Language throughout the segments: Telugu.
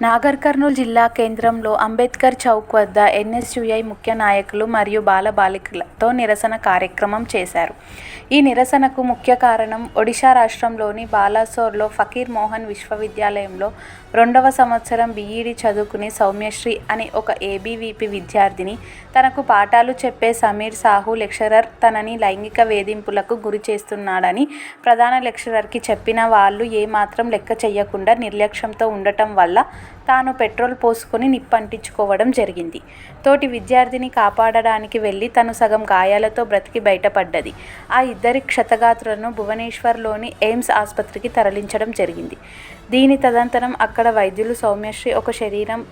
నాగర్ కర్నూలు జిల్లా కేంద్రంలో అంబేద్కర్ చౌక్ వద్ద ఎన్ఎస్యుఐ ముఖ్య నాయకులు మరియు బాలబాలికలతో నిరసన కార్యక్రమం చేశారు. ఈ నిరసనకు ముఖ్య కారణం ఒడిశా రాష్ట్రంలోని బాలాసోర్లో ఫకీర్ మోహన్ విశ్వవిద్యాలయంలో రెండవ సంవత్సరం బీఈడీ చదువుకునే సౌమ్యశ్రీ అనే ఒక ఏబీవీపీ విద్యార్థిని తనకు పాఠాలు చెప్పే సమీర్ సాహు లెక్చరర్ తనని లైంగిక వేధింపులకు గురి చేస్తున్నాడని ప్రధాన లెక్చరర్కి చెప్పిన వాళ్ళు ఏమాత్రం లెక్క చేయకుండా నిర్లక్ష్యంతో ఉండటం వల్ల తాను పెట్రోల్ పోసుకొని నిప్పంటించుకోవడం జరిగింది. తోటి విద్యార్థిని కాపాడడానికి వెళ్ళి తను సగం గాయాలతో బ్రతికి బయటపడ్డది. ఆ ఇద్దరి క్షతగాత్రులను భువనేశ్వర్లోని ఎయిమ్స్ ఆసుపత్రికి తరలించడం జరిగింది. దీని తదనంతరం అక్కడ వైద్యులు సౌమ్యశ్రీ ఒక శరీరం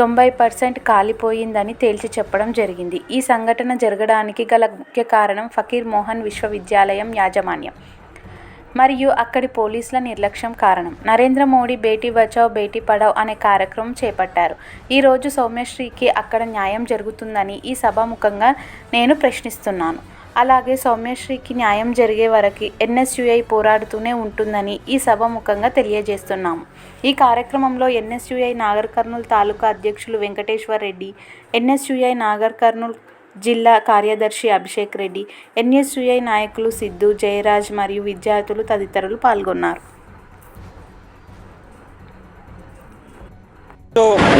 తొంభై పర్సెంట్ కాలిపోయిందని తేల్చి చెప్పడం జరిగింది. ఈ సంఘటన జరగడానికి గల ముఖ్య కారణం ఫకీర్ మోహన్ విశ్వవిద్యాలయం యాజమాన్యం. మరియు అక్కడి పోలీసుల నిర్లక్ష్యం కారణం. నరేంద్ర మోడీ బేటీ బచావ్ బేటీ పడావ్ అనే కార్యక్రమం చేపట్టారు. ఈరోజు సౌమ్యశ్రీకి అక్కడ న్యాయం జరుగుతుందని ఈ సభాముఖంగా నేను ప్రశ్నిస్తున్నాను. అలాగే సౌమ్యశ్రీకి న్యాయం జరిగే వరకు ఎన్ఎస్యుఐ పోరాడుతూనే ఉంటుందని ఈ సభాముఖంగా తెలియజేస్తున్నాము. ఈ కార్యక్రమంలో ఎన్ఎస్యుఐ నాగర్ కర్నూల్ తాలూకా అధ్యక్షులు వెంకటేశ్వర్ రెడ్డి ఎన్ఎస్యుఐ నాగర్ కర్నూల్ జిల్లా కార్యదర్శి అభిషేక్ రెడ్డి ఎన్ఎస్యుఐ నాయకులు సిద్ధు జయరాజ్ మరియు విద్యార్థులు తదితరులు పాల్గొన్నారు.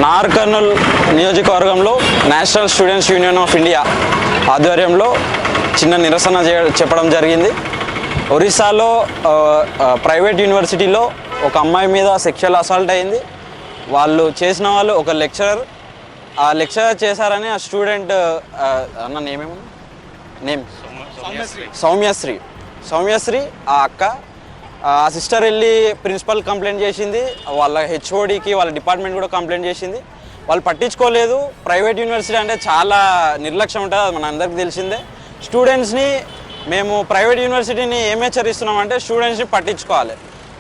నార్కర్నూల్ నియోజకవర్గంలో national students union of India ఆధ్వర్యంలో చిన్న నిరసన చెప్పడం జరిగింది. ఒరిస్సాలో ప్రైవేట్ యూనివర్సిటీలో ఒక అమ్మాయి మీద సెక్షువల్ అసాల్ట్ అయింది. వాళ్ళు చేసిన వాళ్ళు ఒక లెక్చరర్. ఆ లెక్చరర్ చేశారని ఆ స్టూడెంట్ అన్న నేమేమన్నా నేమ్. సౌమ్యశ్రీ. సౌమ్యశ్రీ. ఆ అక్క. ఆ సిస్టర్ వెళ్ళి ప్రిన్సిపల్ కంప్లైంట్ చేసింది. వాళ్ళ హెచ్ఓడికి వాళ్ళ డిపార్ట్మెంట్ కూడా కంప్లైంట్ చేసింది. వాళ్ళు పట్టించుకోలేదు. ప్రైవేట్ యూనివర్సిటీ అంటే చాలా నిర్లక్ష్యం ఉంటుంది. అది మన అందరికీ తెలిసిందే. స్టూడెంట్స్ని మేము ప్రైవేట్ యూనివర్సిటీని ఏం హెచ్చరిస్తున్నామంటే స్టూడెంట్స్ని పట్టించుకోవాలి.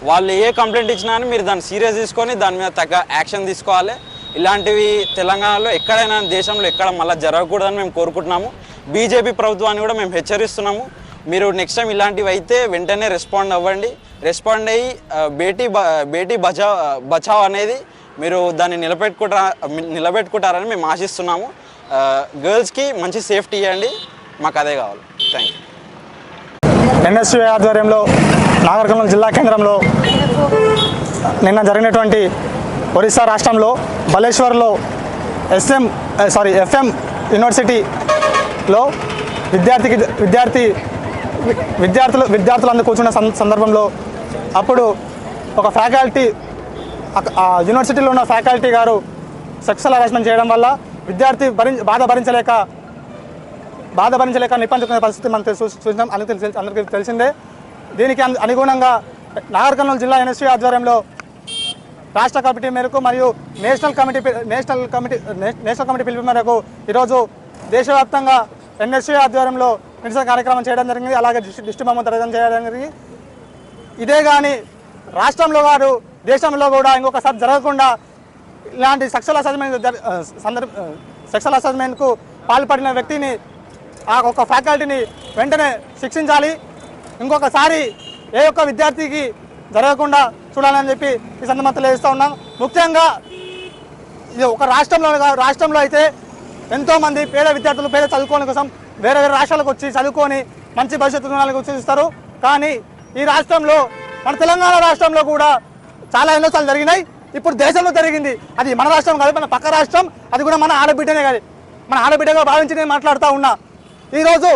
వాళ్ళు ఏ కంప్లైంట్ ఇచ్చినా మీరు దాన్ని సీరియస్ తీసుకొని దాని మీద తగ్గ యాక్షన్ తీసుకోవాలి. ఇలాంటివి తెలంగాణలో ఎక్కడైనా దేశంలో ఎక్కడ మళ్ళీ జరగకూడదని మేము కోరుకుంటున్నాము. బీజేపీ ప్రభుత్వాన్ని కూడా మేము హెచ్చరిస్తున్నాము. మీరు నెక్స్ట్ టైం ఇలాంటివి అయితే వెంటనే రెస్పాండ్ అవ్వండి. రెస్పాండ్ అయ్యి బేటీ బేటీ బచావ్ బచావ్ అనేది మీరు దాన్ని నిలబెట్టుకుంటా నిలబెట్టుకుంటారని మేము ఆశిస్తున్నాము. గర్ల్స్కి మంచి సేఫ్టీ ఇవ్వండి. మాకు అదే కావాలి. థ్యాంక్ యూ ఎన్ఎస్యు ఆధ్వర్యంలో నాగర్ జిల్లా కేంద్రంలో నిన్న జరిగినటువంటి ఒరిస్సా రాష్ట్రంలో బలేశ్వర్లో ఎస్ఎం సారీ ఎఫ్ఎం యూనివర్సిటీలో విద్యార్థికి విద్యార్థి విద్యార్థులు విద్యార్థులు విద్యార్థులందరూ కూర్చున్న సందర్భంలో అప్పుడు ఒక ఫ్యాకల్టీ ఆ యూనివర్సిటీలో ఉన్న ఫ్యాకల్టీ గారు సెక్సువల్ హరాస్మెంట్ చేయడం వల్ల విద్యార్థి భరి బాధ భరించలేక బాధ భరించలేక నిప్పంచుకునే పరిస్థితి మనం చూసినాం అందరికీ తెలిసి అందరికీ తెలిసిందే. దీనికి అనుగుణంగా నాగర్కర్నూలు జిల్లా ఎన్ఎస్సీ ఆధ్వర్యంలో రాష్ట్ర కమిటీ మేరకు మరియు నేషనల్ కమిటీ నేషనల్ కమిటీ నే- నేషనల్ కమిటీ పిలుపు మేరకు ఈరోజు దేశవ్యాప్తంగా ఎన్ఎస్సీ ఆధ్వర్యంలో నిరసన కార్యక్రమం చేయడం జరిగింది. అలాగే దిష్టి బొమ్మ తరగతి చేయడం జరిగింది. ఇదే కానీ రాష్ట్రంలో కాదు దేశంలో కూడా ఇంకొకసారి జరగకుండా ఇలాంటి సెక్షువల్ అసెస్మెంట్ సందర్భ సెక్షువల్ అసెస్మెంట్కు పాల్పడిన వ్యక్తిని ఆ ఒక ఫ్యాకల్టీని వెంటనే శిక్షించాలి. ఇంకొకసారి ఏ ఒక్క విద్యార్థికి జరగకుండా చూడాలని చెప్పి ఈ సందర్భంగా తెలియజేస్తూ ఉన్నాం. ముఖ్యంగా ఇది ఒక రాష్ట్రంలో రాష్ట్రంలో అయితే ఎంతోమంది పేద విద్యార్థులు పేద చదువుకోవడం కోసం వేరే వేరే రాష్ట్రాలకు వచ్చి చదువుకొని మంచి భవిష్యత్తు ఉండాలని సూచిస్తారు కానీ ఈ రాష్ట్రంలో మన తెలంగాణ రాష్ట్రంలో కూడా చాలా ఎన్నోసార్లు జరిగినాయి. ఇప్పుడు దేశంలో జరిగింది. అది మన రాష్ట్రం కాదు మన పక్క రాష్ట్రం. అది కూడా మన ఆడబిడ్డనే కాదు. మన ఆడబిడ్డగా భావించి నేను మాట్లాడుతూ ఉన్నా. ఈరోజు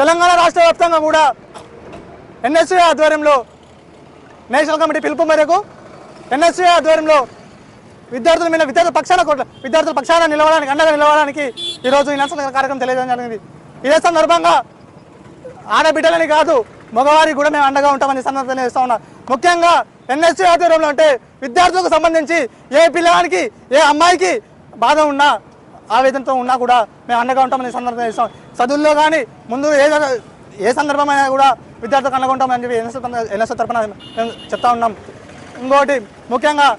తెలంగాణ రాష్ట్ర వ్యాప్తంగా కూడా ఎన్ఎస్ఏ ఆధ్వర్యంలో నేషనల్ కమిటీ పిలుపు మేరకు ఎన్ఎస్సీ ఆధ్వర్యంలో విద్యార్థుల మీద విద్యార్థుల పక్షాన విద్యార్థుల పక్షాన నిలవడానికి అండగా నిలవడానికి ఈరోజు ఈ నిరసన కార్యక్రమం తెలియజేయడం జరిగింది. ఇదే సందర్భంగా ఆడబిడ్డలని కాదు మగవారికి కూడా మేము అండగా ఉంటామని సందర్భం సందర్భంగా తెలియజేస్తా ఉన్నా. ముఖ్యంగా ఎన్ఎస్సీ ఆధ్వర్యంలో అంటే విద్యార్థులకు సంబంధించి ఏ పిల్లవానికి ఏ అమ్మాయికి బాధ ఉన్నా ఆవేదనతో ఉన్నా కూడా మేము అండగా ఉంటామని సందర్భం సందర్భంగా చదువుల్లో కానీ ముందు ఏ ఏ సందర్భమైనా కూడా విద్యార్థులకు అనుకుంటామని చెప్పి ఎన్ఎస్ఎస్ ఎన్ఎస్ఎస్ తరఫున మేము చెప్తా ఉన్నాం. ఇంకోటి ముఖ్యంగా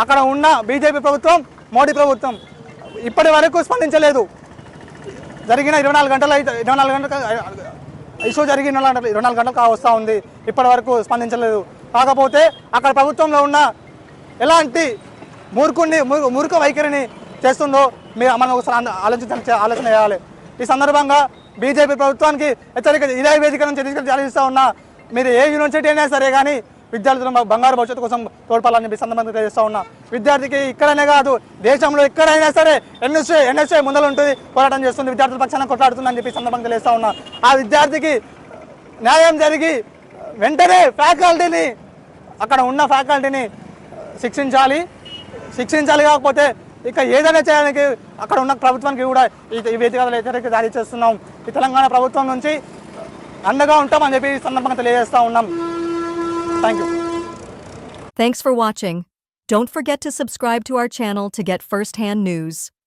అక్కడ ఉన్న బీజేపీ ప్రభుత్వం మోడీ ప్రభుత్వం ఇప్పటి వరకు స్పందించలేదు. జరిగిన ఇరవై నాలుగు గంటలు అయితే ఇరవై నాలుగు గంటలు ఇష్యూ జరిగిన ఇరవై నాలుగు ఇరవై నాలుగు గంటలు వస్తూ ఉంది. ఇప్పటి వరకు స్పందించలేదు. కాకపోతే అక్కడ ప్రభుత్వంలో ఉన్న ఎలాంటి మూర్ఖుడిని మూర్ఖ- వైఖరిని చేస్తుందో మీరు మనం ఒకసారి ఆలో- ఆలోచించ ఆలోచన చేయాలి. ఈ సందర్భంగా బీజేపీ ప్రభుత్వానికి హెచ్చరిక ఇదే వేదిక నుంచి తీసుకెళ్ళి తెలియజేస్తా ఉన్నా మీరు ఏ యూనివర్సిటీ అయినా సరే కానీ విద్యార్థుల బంగారు భవిష్యత్తు కోసం తోడ్పాలని చెప్పి సందర్భంగా తెలియజేస్తా ఉన్నా. విద్యార్థికి ఇక్కడనే కాదు దేశంలో ఎక్కడైనా సరే ఎన్ఎస్ఏ ఎన్ఎస్ఏ ముందలు ఉంటుంది పోరాటం చేస్తుంది విద్యార్థుల పక్షాన కొట్లాడుతుందని చెప్పి సందర్భంగా తెలియజేస్తా ఉన్నా. ఆ విద్యార్థికి న్యాయం జరిగి వెంటనే ఫ్యాకల్టీని అక్కడ ఉన్న ఫ్యాకల్టీని శిక్షించాలి. శిక్షించాలి కాకపోతే ఇక ఏదైనా చేయడానికి అక్కడ ఉన్న ప్రభుత్వానికి కూడా ఈ వేదికలు హెచ్చరిక జారీ చేస్తున్నాం. ఈ తెలంగాణ ప్రభుత్వం నుంచి అండగా ఉంటామని చెప్పి ఈ సందర్భంగా తెలియజేస్తా ఉన్నాం. Thank you thanks for watching Don't forget to subscribe to our channel to get first-hand news.